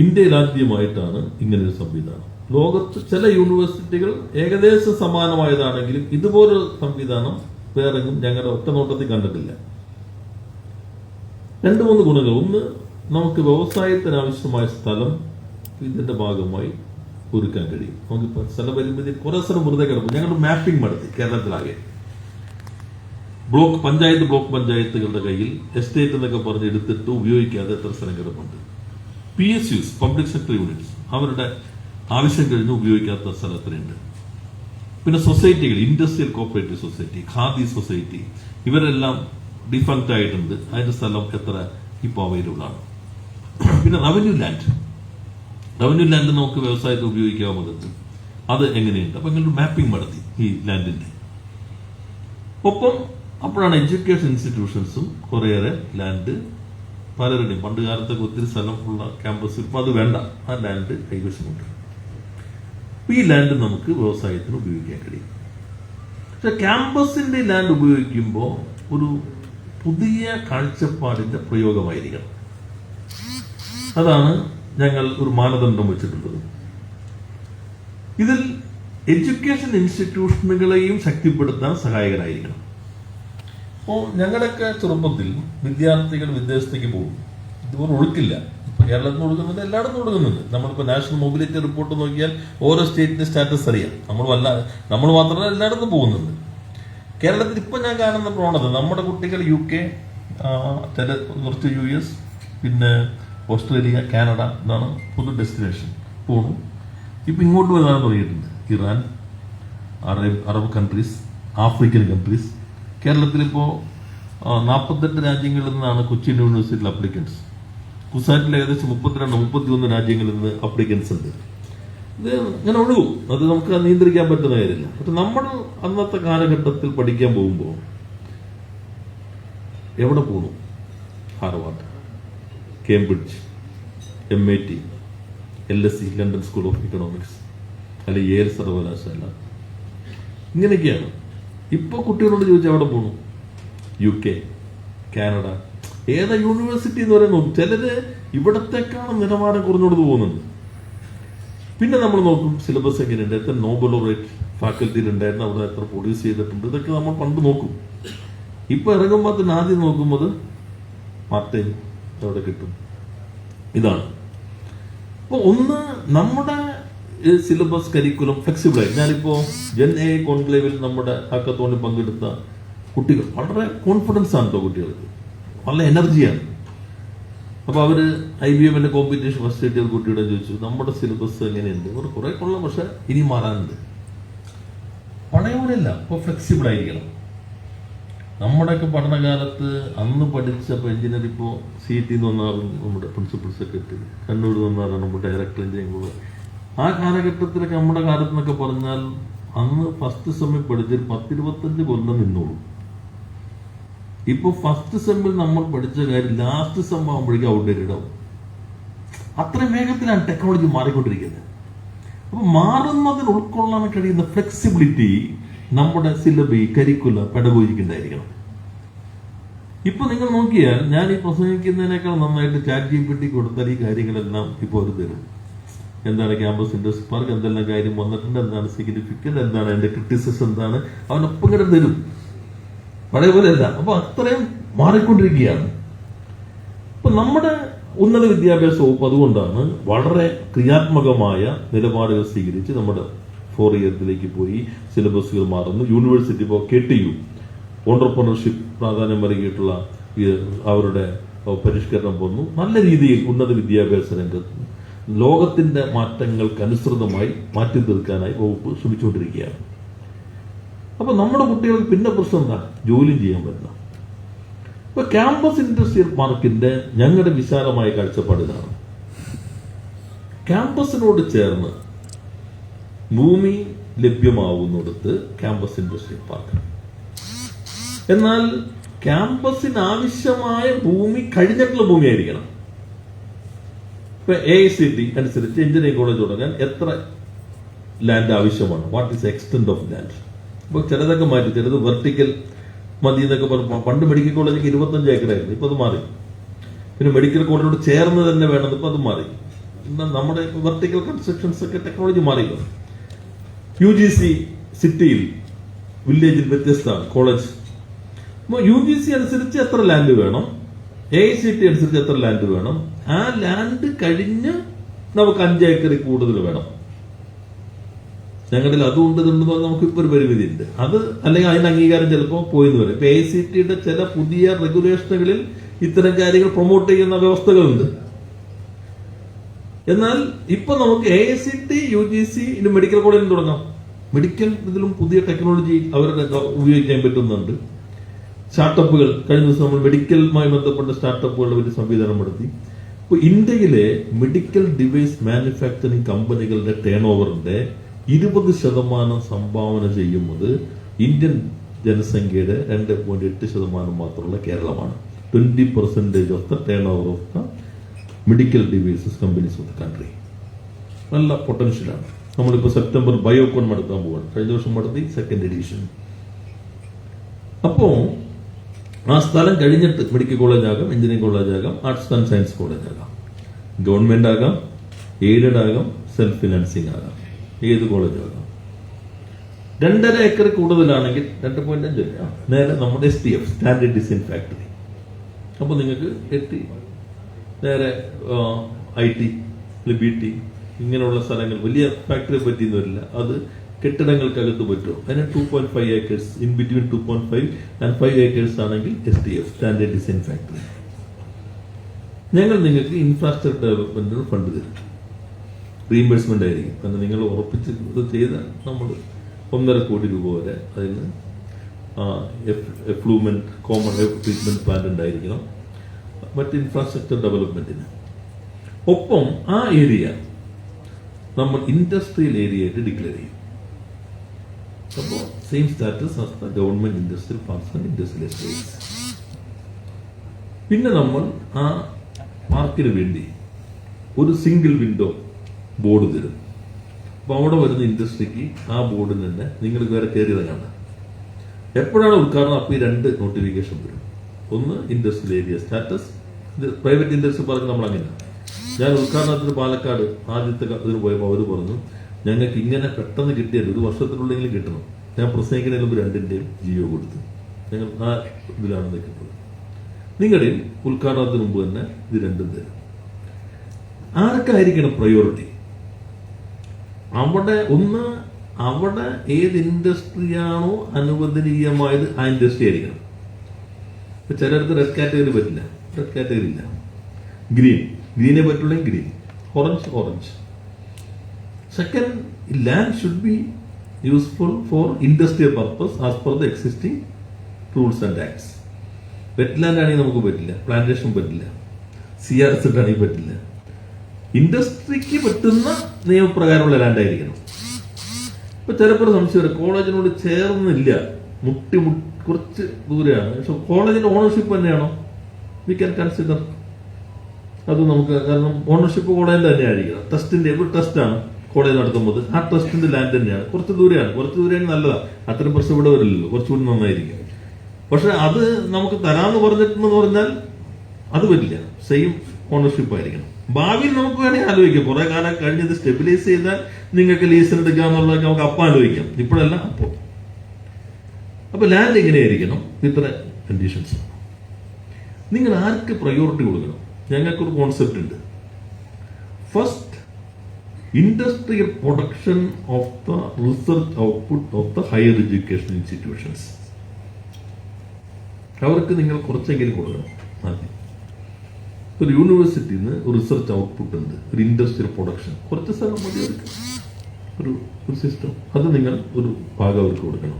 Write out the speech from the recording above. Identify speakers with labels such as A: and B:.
A: ഇന്ത്യയിൽ ആദ്യമായിട്ടാണ് ഇങ്ങനൊരു സംവിധാനം. ലോകത്ത് ചില യൂണിവേഴ്സിറ്റികൾ ഏകദേശം സമാനമായതാണെങ്കിലും ഇതുപോലൊരു സംവിധാനം വേറെങ്ങും ഞങ്ങളുടെ ഒറ്റ നോട്ടത്തിൽ കണ്ടിട്ടില്ല. രണ്ട് മൂന്ന് ഗുണങ്ങൾ. ഒന്ന് നമുക്ക് വ്യവസായത്തിന് ആവശ്യമായ സ്ഥലം ഇതിന്റെ ഭാഗമായി ഒരുക്കാൻ കഴിയും. നമുക്കിപ്പോൾ സ്ഥലപരിമിതി കുറെ സ്ഥലം വെറുതെ കിടക്കും ഞങ്ങൾ മാപ്പിംഗ് നടത്തി കേരളത്തിലാകെ. ബ്ലോക്ക് പഞ്ചായത്ത് ബ്ലോക്ക് പഞ്ചായത്തുകളുടെ കയ്യിൽ എസ്റ്റേറ്റ് എന്നൊക്കെ പറഞ്ഞ് എടുത്തിട്ട് ഉപയോഗിക്കാതെ എത്ര സ്ഥലം കിടപ്പുണ്ട്. P S Us public sector units അവരുടെ ആവശ്യം കഴിഞ്ഞ് ഉപയോഗിക്കാത്ത സ്ഥലത്തിനുണ്ട്. പിന്നെ സൊസൈറ്റികൾ industrial cooperative society Khadi society ഇവരെല്ലാം ഡിഫങ്ക്റ്റ് ആയിട്ടുണ്ട്. അതിന്റെ സ്ഥലം എത്ര ഇപ്പോൾ അവൈലബിൾ ആണ്. പിന്നെ റവന്യൂ ലാൻഡ് റവന്യൂ ലാൻഡ് നമുക്ക് വ്യവസായത്തിൽ ഉപയോഗിക്കാവുന്നത് അത് എങ്ങനെയുണ്ട്? അപ്പൊ ഇങ്ങനൊരു മാപ്പിംഗ് നടത്തി ഈ ലാൻഡിന്റെ ഒപ്പം അപ്പോഴാണ് എഡ്യൂക്കേഷൻ ഇൻസ്റ്റിറ്റ്യൂഷൻസും കുറേയേറെ ലാൻഡ് പലരുടെയും പണ്ട് കാലത്തൊക്കെ ഒത്തിരി സ്ഥലമുള്ള ക്യാമ്പസ് ഇപ്പം അത് വേണ്ട. ആ ലാൻഡ് കൈവശമുണ്ട്. ഈ ലാൻഡ് നമുക്ക് വ്യവസായത്തിന് ഉപയോഗിക്കാൻ കഴിയും. പക്ഷെ ക്യാമ്പസിന്റെ ലാൻഡ് ഉപയോഗിക്കുമ്പോൾ ഒരു പുതിയ കാഴ്ചപ്പാടിന്റെ പ്രയോഗമായിരിക്കണം. അതാണ് ഞങ്ങൾ ഒരു മാനദണ്ഡം വെച്ചിട്ടുള്ളത്. ഇതിൽ എഡ്യൂക്കേഷൻ ഇൻസ്റ്റിറ്റ്യൂഷനുകളെയും ശക്തിപ്പെടുത്താൻ സഹായകരായിരിക്കണം. അപ്പോൾ ഞങ്ങളുടെയൊക്കെ ചെറുപ്പത്തിൽ വിദ്യാർത്ഥികൾ വിദേശത്തേക്ക് പോകും. ഇതുപോലെ ഒഴുക്കില്ല. ഇപ്പൊ കേരളത്തിൽ ഒഴുകുന്നുണ്ട് എല്ലായിടത്തും ഒഴുകുന്നുണ്ട്. നമ്മളിപ്പോൾ നാഷണൽ മൊബിലിറ്റി റിപ്പോർട്ട് നോക്കിയാൽ ഓരോ സ്റ്റേറ്റിന്റെ സ്റ്റാറ്റസ് അറിയാം. നമ്മൾ വല്ല നമ്മൾ മാത്രമല്ല എല്ലായിടത്തും പോകുന്നുണ്ട്. കേരളത്തിൽ ഇപ്പൊ ഞാൻ കാണുന്ന പ്രവണത നമ്മുടെ കുട്ടികൾ യു കെ ചില കുറച്ച് യു എസ് പിന്നെ ഓസ്ട്രേലിയ കാനഡ എന്നാണ് പൊതു ഡെസ്റ്റിനേഷൻ. പോണു. ഇപ്പൊ ഇങ്ങോട്ട് വരാൻ തുടങ്ങിയിട്ടുണ്ട്. Iran Arab Arab countries African countries കേരളത്തിൽ ഇപ്പോൾ നാൽപ്പത്തെട്ട് രാജ്യങ്ങളിൽ നിന്നാണ് കൊച്ചിൻ യൂണിവേഴ്സിറ്റിയിൽ അപ്ലിക്കൻസ് കുസാറ്റിൽ ഏകദേശം മുപ്പത്തിരണ്ട് മുപ്പത്തിയൊന്ന് രാജ്യങ്ങളിൽ നിന്ന് അപ്ലിക്കൻസ് ഉണ്ട്. ഇത് ഇങ്ങനെ ഒഴുകും. അത് നമുക്ക് നിയന്ത്രിക്കാൻ പറ്റുന്ന കാര്യമില്ല. പക്ഷെ നമ്മൾ അന്നത്തെ കാലഘട്ടത്തിൽ പഠിക്കാൻ പോകുമ്പോൾ എവിടെ പോകണം Harvard Cambridge M I T L S C London school of economics അല്ലെങ്കിൽ ഏൽ സർവകലാശാല. ഇങ്ങനെയൊക്കെയാണ്. ഇപ്പോൾ കുട്ടികളോട് ചോദിച്ചാൽ അവിടെ പോകണം യു കെ കാനഡ ഏതാ യൂണിവേഴ്സിറ്റി എന്ന് പറയുന്നത് ചിലര് ഇവിടത്തേക്കാണ് നിലവാരം കുറഞ്ഞോട് പോകുന്നുണ്ട് പിന്നെ നമ്മൾ നോക്കും സിലബസ് എങ്ങനെയുണ്ട്? എത്ര നോബൽ റേറ്റ് ഫാക്കൽറ്റിയിൽ ഉണ്ടായിരുന്നു അവിടെ എത്ര പ്രൊഡ്യൂസ് ചെയ്തിട്ടുണ്ട്? ഇതൊക്കെ നമ്മൾ പണ്ട് നോക്കും. ഇപ്പൊ ഇറങ്ങുമ്പോൾ തന്നെ ആദ്യം നോക്കുമ്പോൾ പാർട്ട് അവിടെ കിട്ടും. ഇതാണ്. അപ്പൊ ഒന്ന് നമ്മുടെ സിലബസ് കരിക്കുലം ഫ്ലെക്സിബിൾ ആയി. ഞാനിപ്പോ ജൻ എ കോൺക്ലേവിൽ നമ്മുടെ ഹാക്കത്തോണിൽ പങ്കെടുത്ത കുട്ടികൾ. വളരെ കോൺഫിഡൻസ് ആണ്. കേട്ടോ കുട്ടികൾക്ക് എനർജിയാണ് അപ്പോൾ അവർ ഐ ബി എമ്മിന്റെ കോമ്പറ്റീഷൻ ഫസ്റ്റ് കിട്ടിയ കുട്ടിയുടെ ചോദിച്ചു നമ്മുടെ സിലബസ് എങ്ങനെയുണ്ട്? അവർ കുറെ കൊള്ളാം പക്ഷെ ഇനി മാറാനുണ്ട്. പഴയ പോലെയല്ല ഇപ്പൊ ഫ്ലെക്സിബിൾ ആയിരിക്കണം. നമ്മുടെയൊക്കെ പഠനകാലത്ത് അന്ന് പഠിച്ച ഇപ്പൊ എഞ്ചിനീയർ ഇപ്പോൾ സി ടി വന്നാറും നമ്മുടെ പ്രിൻസിപ്പൽ സെക്രട്ടറി കണ്ണൂർ വന്നാറാണ് നമ്മുടെ ഡയറക്ടർ എഞ്ചിനീയറിംഗ് ആ കാലഘട്ടത്തിലൊക്കെ നമ്മുടെ കാലത്ത് എന്നൊക്കെ പറഞ്ഞാൽ അന്ന് ഫസ്റ്റ് സെമ്മിൽ പഠിച്ചൊരു പത്തിരുപത്തഞ്ച് കൊല്ലം നിന്നോളൂ. ഇപ്പൊ ഫസ്റ്റ് സെമ്മിൽ നമ്മൾ പഠിച്ച കാര്യം ലാസ്റ്റ് സെം ആകുമ്പോഴേക്കും ഔട്ട്ഡേറ്റഡ് ആവും. അത്രയും വേഗത്തിലാണ് ടെക്നോളജി മാറിക്കൊണ്ടിരിക്കുന്നത്. അപ്പൊ മാറുന്നതിന് ഉൾക്കൊള്ളാൻ കഴിയുന്ന ഫ്ലെക്സിബിലിറ്റി നമ്മുടെ സിലബി കരിക്കുല പെടഗോജിക്കുണ്ടായിരിക്കണം ഇപ്പൊ നിങ്ങൾ നോക്കിയാൽ ഞാൻ ഈ പ്രസംഗിക്കുന്നതിനേക്കാൾ നന്നായിട്ട് ചാറ്റ് ജി പി ടി കൊടുത്താൽ ഈ കാര്യങ്ങളെല്ലാം ഇപ്പോൾ അവർ തരും. എന്താണ് ക്യാമ്പസ് ഇൻഡസ്ട്രി പാർക്ക് എന്തെല്ലാം കാര്യം വന്നിട്ടുണ്ട് എന്താണ് സിഗ്നിഫിക്കന്റ് എന്താണ് അതിന്റെ ക്രിറ്റിസിസം എന്താണ് അവനൊപ്പം ഇങ്ങനെ തരും. പഴയ പോലെ അല്ല. അപ്പൊ അത്രയും മാറിക്കൊണ്ടിരിക്കുകയാണ്. അപ്പൊ നമ്മുടെ ഉന്നത വിദ്യാഭ്യാസ വകുപ്പ് അതുകൊണ്ടാണ് വളരെ ക്രിയാത്മകമായ നിലപാടുകൾ സ്വീകരിച്ച് നമ്മുടെ ഫോർ ഇയറിലേക്ക് പോയി സിലബസുകൾ മാറുന്നു. യൂണിവേഴ്സിറ്റി ഇപ്പോൾ കെ ടി യു ഓണ്ടർപ്രണർഷിപ്പ് പ്രാധാന്യം നൽകിയിട്ടുള്ള അവരുടെ പരിഷ്കരണം വന്നു. നല്ല രീതിയിൽ ഉന്നത വിദ്യാഭ്യാസ രംഗത്ത് ലോകത്തിന്റെ മാറ്റങ്ങൾക്കനുസൃതമായി മാറ്റി തീർക്കാനായി വകുപ്പ് ശ്രമിച്ചുകൊണ്ടിരിക്കുകയാണ്. അപ്പൊ നമ്മുടെ കുട്ടികൾക്ക് പിന്നെ പ്രശ്നം എന്താ? ജോലി ചെയ്യാൻ പറ്റുന്ന ഇപ്പൊ ക്യാമ്പസ് ഇൻഡസ്ട്രിയൽ പാർക്കിന്റെ ഞങ്ങളുടെ വിശാലമായ കാഴ്ചപ്പാടിനാണ് ക്യാമ്പസിനോട് ചേർന്ന് ഭൂമി ലഭ്യമാവുന്നിടത്ത് ക്യാമ്പസ് ഇൻഡസ്ട്രിയൽ പാർക്ക്. എന്നാൽ ക്യാമ്പസിന് ആവശ്യമായ ഭൂമി കഴിഞ്ഞിട്ടുള്ള ഭൂമി ആയിരിക്കണം ഇപ്പൊ എ സി ഡി അനുസരിച്ച് എഞ്ചിനീയറിംഗ് കോളേജ് തുടങ്ങാൻ എത്ര ലാൻഡ് ആവശ്യമാണ്? What is extent of land അപ്പൊ ചിലതൊക്കെ മാറ്റി ചിലത് വെർട്ടിക്കൽ മതി എന്നൊക്കെ പറഞ്ഞു പണ്ട് മെഡിക്കൽ കോളേജൊക്കെ ഇരുപത്തഞ്ച് ഏക്കറായിരുന്നു ഇപ്പൊ അത് മാറി. പിന്നെ മെഡിക്കൽ കോളേജിനോട് ചേർന്ന് തന്നെ വേണം ഇപ്പൊ അത് മാറി. എന്നാൽ നമ്മുടെ വെർട്ടിക്കൽ കൺസ്ട്രക്ഷൻസ് ഒക്കെ ടെക്നോളജി മാറിയോ യു ജി സി സിറ്റിയിൽ വില്ലേജിൽ വ്യത്യസ്തമാണ് കോളേജ് അപ്പോൾ യു ജി സി അനുസരിച്ച് എത്ര ലാൻഡ് വേണം? എ സി ടി അനുസരിച്ച് എത്ര ലാൻഡ് വേണം? ആ ലാൻഡ് കഴിഞ്ഞ് നമുക്ക് അഞ്ച് കൂടുതൽ വേണം. ഞങ്ങളിൽ അതുകൊണ്ട് ഇതുണ്ടെന്ന് പറഞ്ഞാൽ നമുക്ക് ഇപ്പൊ ഒരു പരിമിതി ഉണ്ട് അത് അല്ലെങ്കിൽ അതിന് അംഗീകാരം ചിലപ്പോൾ പോയിന്ന് വരും. ഇപ്പൊ എ സി ടിയുടെ ചില പുതിയ റെഗുലേഷനുകളിൽ ഇത്തരം കാര്യങ്ങൾ പ്രൊമോട്ട് ചെയ്യുന്ന വ്യവസ്ഥകളുണ്ട്. എന്നാൽ ഇപ്പൊ നമുക്ക് A C T U G C ഇനി മെഡിക്കൽ കോളേജിൽ തുടങ്ങാം. മെഡിക്കൽ ഇതിലും പുതിയ ടെക്നോളജി അവരുടെ ഉപയോഗിക്കാൻ പറ്റുന്നുണ്ട്. സ്റ്റാർട്ടപ്പുകൾ കഴിഞ്ഞ ദിവസം നമ്മൾ മെഡിക്കലുമായി ബന്ധപ്പെട്ട സ്റ്റാർട്ടപ്പുകളുടെ ഒരു സംവിധാനം നടത്തി. ഇപ്പൊ ഇന്ത്യയിലെ മെഡിക്കൽ ഡിവൈസ് മാനുഫാക്ചറിംഗ് കമ്പനികളുടെ ടേൺ ഓവറിന്റെ ഇരുപത് ശതമാനം സംഭാവന ചെയ്യുന്നത് ഇന്ത്യൻ ജനസംഖ്യയുടെ രണ്ട് പോയിന്റ് എട്ട് ശതമാനം മാത്രമുള്ള കേരളമാണ്. Twenty percentage of the turnover of the medical devices companies of the country നല്ല പൊട്ടൻഷ്യലാണ് നമ്മളിപ്പോൾ സെപ്റ്റംബർ ബയോകോൺ നടത്താൻ പോവാണ്. കഴിഞ്ഞ വർഷം നടത്തി സെക്കൻഡ് എഡീഷൻ അപ്പോ ആ സ്ഥലം കഴിഞ്ഞിട്ട് മെഡിക്കൽ കോളേജ് ആകാം എഞ്ചിനീയറിംഗ് കോളേജ് ആകാം ആർട്സ് ആൻഡ് സയൻസ് കോളേജ് ആകാം. ഗവൺമെന്റ് ആകാം എയ്ഡഡ് ആകാം സെൽഫ് ഫിനാൻസിങ് ആകാം. ഏത് കോളേജ് ആകാം? രണ്ടര ഏക്കർ കൂടുതലാണെങ്കിൽ രണ്ട് പോയിന്റ് അഞ്ച് നേരെ നമ്മുടെ S T F standard design factory അപ്പൊ നിങ്ങൾക്ക് എത്തി നേരെ ഐ ടി ബി ടി ഇങ്ങനെയുള്ള സ്ഥലങ്ങൾ വലിയ ഫാക്ടറി പറ്റിയെന്ന് വരില്ല അത് കെട്ടിടങ്ങൾക്കകത്ത് പറ്റും. അതിന് two point five acres in between two point five and five acres ആണെങ്കിൽ S T F standard design factory ഞങ്ങൾ നിങ്ങൾക്ക് ഇൻഫ്രാസ്ട്രക്ചർ ഡെവലപ്മെന്റിന് ഫണ്ട് തരും. റീഇംബേഴ്സ്മെന്റ് ആയിരിക്കും. കാരണം നിങ്ങൾ ഉറപ്പിച്ച് ഇത് നമ്മൾ ഒന്നര കോടി രൂപ വരെ അതിന് എഫ്ലൂമെന്റ് കോമൺ ട്രീറ്റ്മെന്റ് പ്ലാന്റ് ഉണ്ടായിരിക്കണം. മറ്റ് ഇൻഫ്രാസ്ട്രക്ചർ ഡെവലപ്മെന്റിന് ഒപ്പം ആ ഏരിയ നമ്മൾ ഇൻഡസ്ട്രിയൽ ഏരിയ ആയിട്ട് ഡിക്ലെയർ ചെയ്യും. അപ്പോൾ same status as government industrial parks and industrial estates പിന്നെ നമ്മൾ ആ പാർക്കിന് വേണ്ടി ഒരു സിംഗിൾ വിൻഡോ ബോർഡ് തരും. അപ്പൊ അവിടെ വരുന്ന ഇൻഡസ്ട്രിക്ക് ആ ബോർഡിൽ തന്നെ നിങ്ങൾ വേറെ കയറിയതാണ് എപ്പോഴാണ് ഉദ്ഘാടനം? അപ്പോൾ ഈ രണ്ട് നോട്ടിഫിക്കേഷൻ വരും. ഒന്ന് ഇൻഡസ്ട്രിയൽ ഏരിയ സ്റ്റാറ്റസ് ഇത് പ്രൈവറ്റ് ഇൻഡസ്ട്രി പാർക്ക് നമ്മൾ അങ്ങനെ ഞാൻ ഉദ്ഘാടനത്തിന് പാലക്കാട് ആദ്യത്തെ ഇതിന് പോയപ്പോൾ അവർ പറഞ്ഞു ഞങ്ങൾക്ക് ഇങ്ങനെ പെട്ടെന്ന് കിട്ടിയത് ഒരു വർഷത്തിനുള്ളിൽ കിട്ടണം. ഞാൻ പ്രസംഗിക്കുന്നതിന് മുമ്പ് രണ്ടിന്റെയും ജിയോ കൊടുത്തു. ഞങ്ങൾ ആ ഇതിലാണ് നിൽക്കുന്നത്. നിങ്ങളിൽ ഉദ്ഘാടനത്തിന് മുമ്പ് തന്നെ ഇത് രണ്ടും തരും. ആർക്കായിരിക്കണം പ്രയോറിറ്റി അവിടെ ഒന്ന് അവിടെ ഏത് ഇൻഡസ്ട്രിയാണോ അനുവദനീയമായത് ആ ഇൻഡസ്ട്രി ആയിരിക്കണം. ഇപ്പൊ ചിലർക്ക് റെഡ് കാറ്റഗറി പറ്റില്ല. റെഡ് കാറ്റഗറി ഇല്ല. ഗ്രീൻ ഗ്രീനെ പറ്റുള്ളെങ്കിൽ green orange orange second land should be useful for industrial purpose as per the existing rules and acts wetland ആണെങ്കിൽ നമുക്ക് പറ്റില്ല പ്ലാന്റേഷൻ പറ്റില്ല സി ആർ എസ് ആണെങ്കിൽ പറ്റില്ല. ഇൻഡസ്ട്രിക്ക് പറ്റുന്ന നിയമപ്രകാരമുള്ള ലാൻഡ് ആയിരിക്കണം. ഇപ്പൊ ചിലപ്പോൾ സംശയം കോളേജിനോട് ചേർന്നില്ല മുട്ടി കുറച്ച് ദൂരെയാണ്. പക്ഷെ കോളേജിന്റെ ഓണർഷിപ്പ് തന്നെയാണോ? വി ക്യാൻ കൺസിഡർ അത് നമുക്ക് കാരണം ഓണർഷിപ്പ് കോളേജിന്റെ തന്നെ ആയിരിക്കണം ട്രസ്റ്റിന്റെ ഒരു ട്രസ്റ്റാണ് കോളേജ് നടത്തുമ്പോൾ ആ ട്രസ്റ്റിന്റെ ലാൻഡ് തന്നെയാണ്. കുറച്ച് ദൂരെയാണ്. കുറച്ച് ദൂരെയാണ് നല്ലതാണ് അത്രയും പ്രശ്നം ഇവിടെ വരില്ലല്ലോ. കുറച്ചുകൂടി നന്നായിരിക്കും. പക്ഷെ അത് നമുക്ക് തരാമെന്ന് പറഞ്ഞിട്ടെന്ന് പറഞ്ഞാൽ അത് പറ്റില്ല സെയിം ഓണർഷിപ്പ് ആയിരിക്കണം. ഭാവിയിൽ നമുക്ക് വേണമെങ്കിൽ ആലോചിക്കാം. കുറെ കാലം കഴിഞ്ഞത് സ്റ്റെബിലൈസ് ചെയ്താൽ നിങ്ങൾക്ക് ലീസിന് എടുക്കാം നമുക്ക് അപ്പം ആലോചിക്കാം. ഇപ്പോഴല്ല അപ്പോൾ. അപ്പൊ ലാൻഡ് എങ്ങനെയായിരിക്കണം? ഇത്ര കണ്ടീഷൻസ് നിങ്ങൾ ആർക്ക് പ്രയോറിറ്റി കൊടുക്കണം? ഞങ്ങൾക്കൊരു കോൺസെപ്റ്റ് ഉണ്ട്. First industrial production of the research output of the higher education institutions അവർക്ക് നിങ്ങൾ കുറച്ചെങ്കിലും കൊടുക്കണം. ആദ്യം. ഒരു യൂണിവേഴ്സിറ്റിയിൽ നിന്ന് റിസർച്ച് ഔട്ട്പുട്ട് ഉണ്ട്. ഒരു ഇൻഡസ്ട്രിയൽ പ്രൊഡക്ഷൻ കുറച്ച് സ്ഥലം മതി അവർക്ക്. ഒരു ഒരു സിസ്റ്റം അത് നിങ്ങൾ ഒരു ഭാഗം അവർക്ക് കൊടുക്കണം.